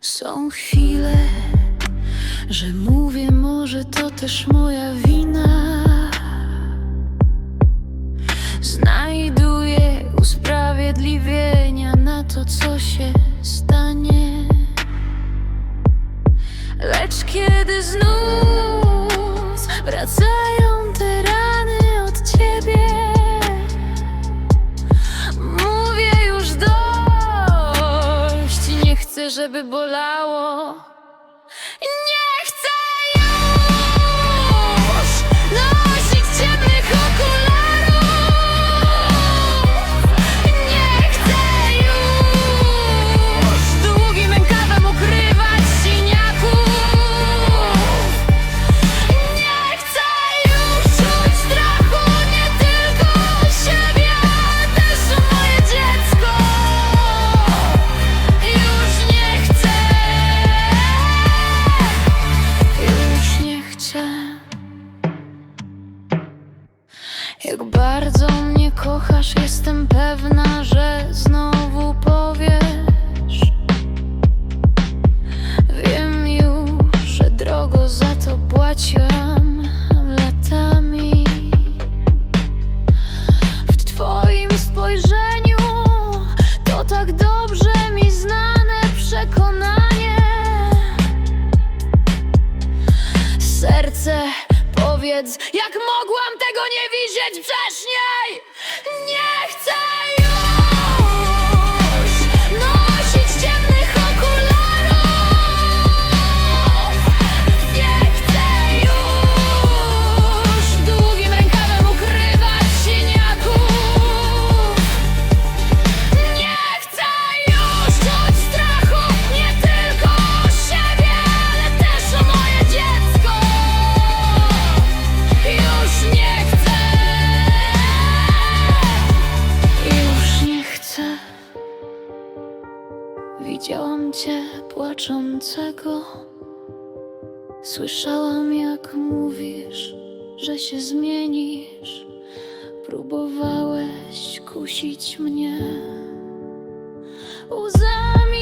Są chwile, że mówię, może to też moja wina. Znajduję usprawiedliwienia na to, co się stanie. Lecz kiedy znów wracają żeby bolało. Bardzo mnie kochasz, jestem pewna, że znowu powiesz. Wiem już, że drogo za to płaciłam jak mogłam tego nie widzieć? Wcześniej? Nie płaczącego. Słyszałam, jak mówisz, że się zmienisz. Próbowałeś kusić mnie łzami.